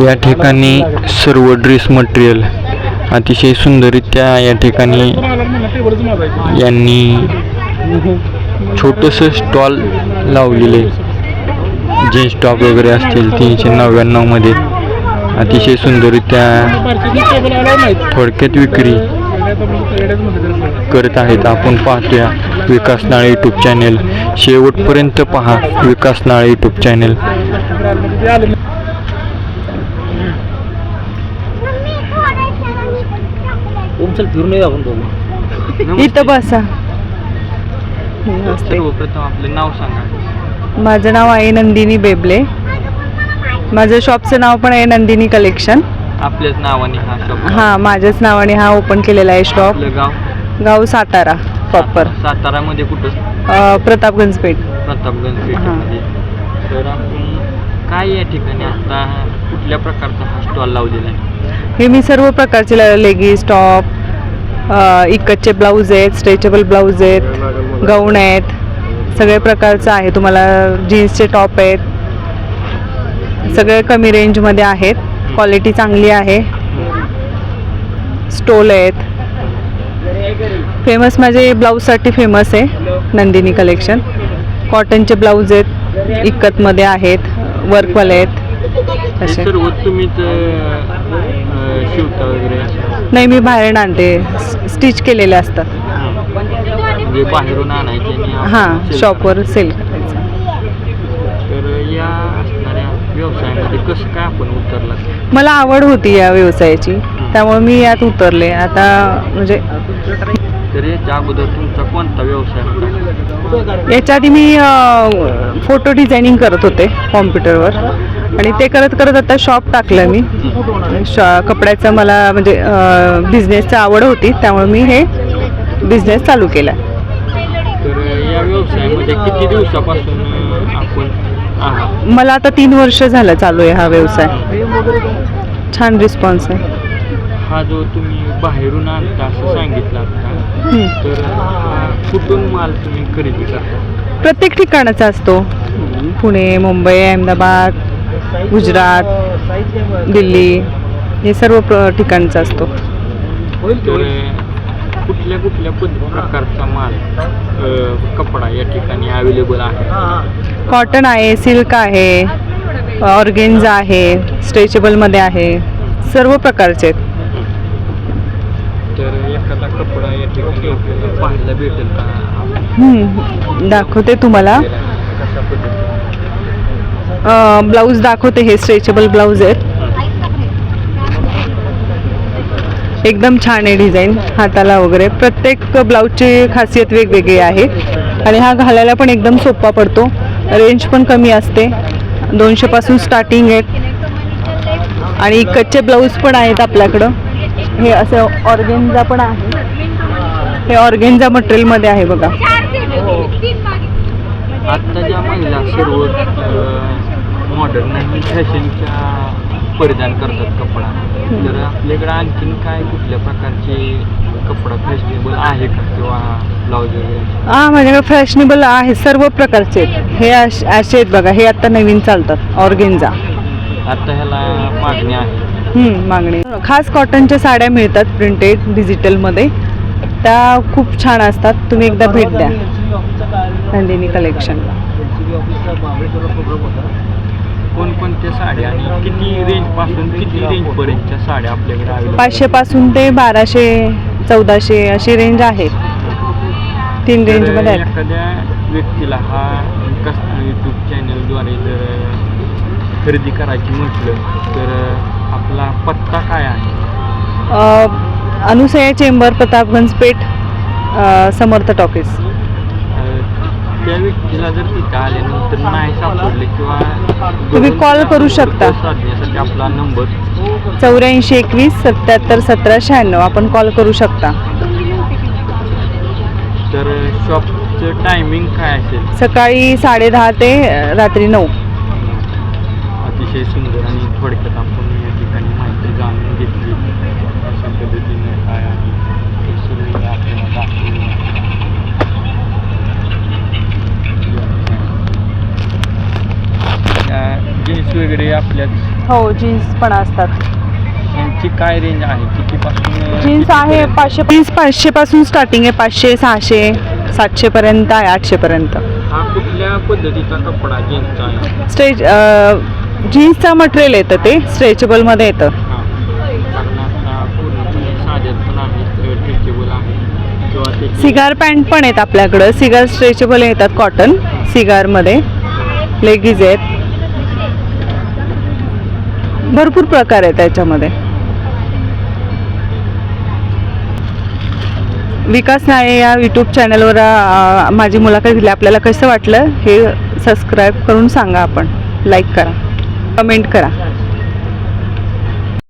या ठिकाणी सर्व ड्रेस मटेरियल अतिशय सुंदररित्या या ठिकाणी यांनी छोटंसं स्टॉल लावलेले जीन्स टॉप वगैरे असतील तीनशे नव्याण्णवमध्ये अतिशय सुंदररित्या थोडक्यात विक्री करत आहेत. आपण पाहतोया विकास नाळे यूट्यूब चॅनेल शेवटपर्यंत पहा विकास नाळे यूट्यूब चॅनेल चल फिरून येऊ आपण दोघं. इथं बसा. नमस्ते. सर्वप्रथम आपले नाव सांगा. माझं नाव आहे नंदिनी बेबले. माझं शॉपचं नाव पण आहे नंदिनी कलेक्शन आपल्याच नावाने हा शॉप हां माझ्याच नावाने हा ओपन केलेला आहे शॉप गाव? गाव सातारा प्रॉपर सातारामध्ये कुठं? प्रतापगंज पेठ प्रतापगंज पेठेमध्ये तर आपण काय या ठिकाणी आता कुठल्या प्रकारचा हा स्टॉल लावलेला आहे? हे मी सर्व प्रकारचे लेगीज टॉप इकतचे ब्लाऊज आहेत स्ट्रेचेबल ब्लाऊज आहेत गाऊन आहेत सगळे प्रकारचं आहे. तुम्हाला जीन्सचे टॉप आहेत. सगळे कमी रेंजमध्ये आहेत. क्वालिटी चांगली आहे. स्टोल आहेत. फेमस माझे ब्लाऊजसाठी फेमस आहे नंदिनी कलेक्शन. कॉटनचे ब्लाऊज आहेत इक्कतमध्ये आहेत वर्कवाले आहेत. असे. तुम्हीच शिवता वगैरे. नाही मी बाहेरून आणते. स्टिच केलेले असतात. म्हणजे बाहेरून आणायचे आणि आपण हां sell शॉपवर सेल करायचं करायचे. तर या असणाऱ्या व्यवसायामध्ये कसं काय आपण उतरला मला आवड होती या व्यवसायाची. त्यामुळे मी यात उतरले. आता म्हणजे तर याच्या अगोदर तुमचा कोणता व्यवसाय होता? याच्या आधी मी फोटो डिझायनिंग करत होते कॉम्प्युटरवर. आणि ते करत करत आता शॉप टाकलं मी. शॉ कपड्याचं मला म्हणजे बिझनेसची आवड होती त्यामुळे मी हे बिझनेस चालू केला. किती दिवसापासून आपण मला आता तीन वर्ष झालं चालू आहे हा व्यवसाय. छान रिस्पॉन्स आहे. हा जो तुम्ही बाहेरून आणता असं सांगितलं. तर कुठून माल तुम्ही खरेदी करता? प्रत्येक ठिकाणाचा असतो. पुणे मुंबई अहमदाबाद गुजरात दिल्ली. हे सर्व प्र ठिकाणचा असतो. तर कुठल्या कुठल्या प्रकारचा माल कपडा या ठिकाणी अवेलेबल आहे. कॉटन आहे सिल्क आहे ऑर्गेन्झा आहे स्ट्रेचेबलमध्ये आहे सर्व प्रकारचे आहेत. तर एखादा कपडा या ठिकाणी आपल्याला पाहायला भेटेल का? हम्म, दाखवते तुम्हाला. ब्लाऊज दाखवते हे स्ट्रेचेबल ब्लाऊज आहेत. एकदम छान आहे डिझाईन हाताला वगैरे. प्रत्येक ब्लाऊजची खासियत वेगवेगळी आहे. आणि हा घालायला पण एकदम सोपा पडतो. रेंज पण कमी असते. दोनशेपासून स्टार्टिंग आहेत आणि कच्चे ब्लाऊज पण आहेत आपल्याकडं. हे असं ऑर्गेन्झा पण आहे. हे ऑर्गेन्झा मटेरियलमध्ये आहे बघा. हो. आत्ता ज्या महिला सर्व मॉडर्न फॅशनच्या परिधान करतात कपडा. तर आपल्याकडे आणखीन काय कुठल्या प्रकारचे कपडा फॅशनेबल आहे का? किंवा ब्लाऊज वगैरे? हा माझ्याकडे फॅशनेबल आहे सर्व प्रकारचे आहेत. हे अश- असे आहेत बघा हे आता नवीन चालतात ऑर्गेन्झा. आता ह्याला मागणी आहे. हम्म, मागणी. खास कॉटनच्या साड्या मिळतात प्रिंटेड डिजिटलमध्ये त्या खूप छान असतात तुम्ही एकदा भेट द्या. नंदिनी कलेक्शनला कोणकोणत्या साड्या आणि किती रेंजपासून किती रेंज पर्यंतच्या साड्या आपल्याकडे available पाचशेपासून ते बाराशे चौदाशे अशी रेंज आहे तीन तर रेंजमध्ये आहेत. एखाद्या व्यक्तीला हा कस यूट्यूब चॅनलद्वारे जर खरेदी करायची म्हटलं तर आपला पत्ता काय आहे? अ, अनुसया चेंबर प्रतापगंज पेठ अ, समर्थ टॉकीज. त्या व्यक्तीला जर तिथं आल्यानंतर नाही सापडले किंवा तुम्ही call करू शकता. साधण्यासाठी आपला नंबर चौऱ्याऐंशी एकवीस सत्याहत्तर सतरा शहाण्णव आपण कॉल करू शकता. तर शॉपचं टायमिंग काय असेल? सकाळी साडेदहा ते अ, रात्री नऊ. अतिशय सुंदर आणि थोडक्यात आपण या ठिकाणी माहिती जाणून घेतली. अशा पद्धतीने काय आहे? ते सर्व आपल्याला दाखवलं. जीन्स वगैरे आपल्याच हो जीन्स पण असतात. यांची काय रेंज आहे? कितीपासून जीन्स आहे पाचशे जीन्स पाचशेपासून स्टार्टिंग आहे पाचशे सहाशे सातशेपर्यंत आहे आठशेपर्यंत. हा कुठल्या पद्धतीचा कपडा जीन्सचा आहे? स्ट्रेच जीन्सचं मटेरियल येतं ते स्ट्रेचेबलमध्ये येतं. हा. कारण आता पूर्णपणे साधेत पण आहे स्ट्रेचेबल आहे किंवा त्याची सिगार पॅन्ट पण आहेत आपल्याकडं. सिगार स्ट्रेचेबल येतात कॉटन सिगारमध्ये लेगीज आहेत. भरपूर प्रकार आहेत त्याच्यामध्ये. विकास नाळे या यूट्यूब चॅनलवर माझी मुलाखत दिली. आपल्याला कसं वाटलं हे सबस्क्राईब करून सांगा आपण. लाईक करा. कमेंट करा.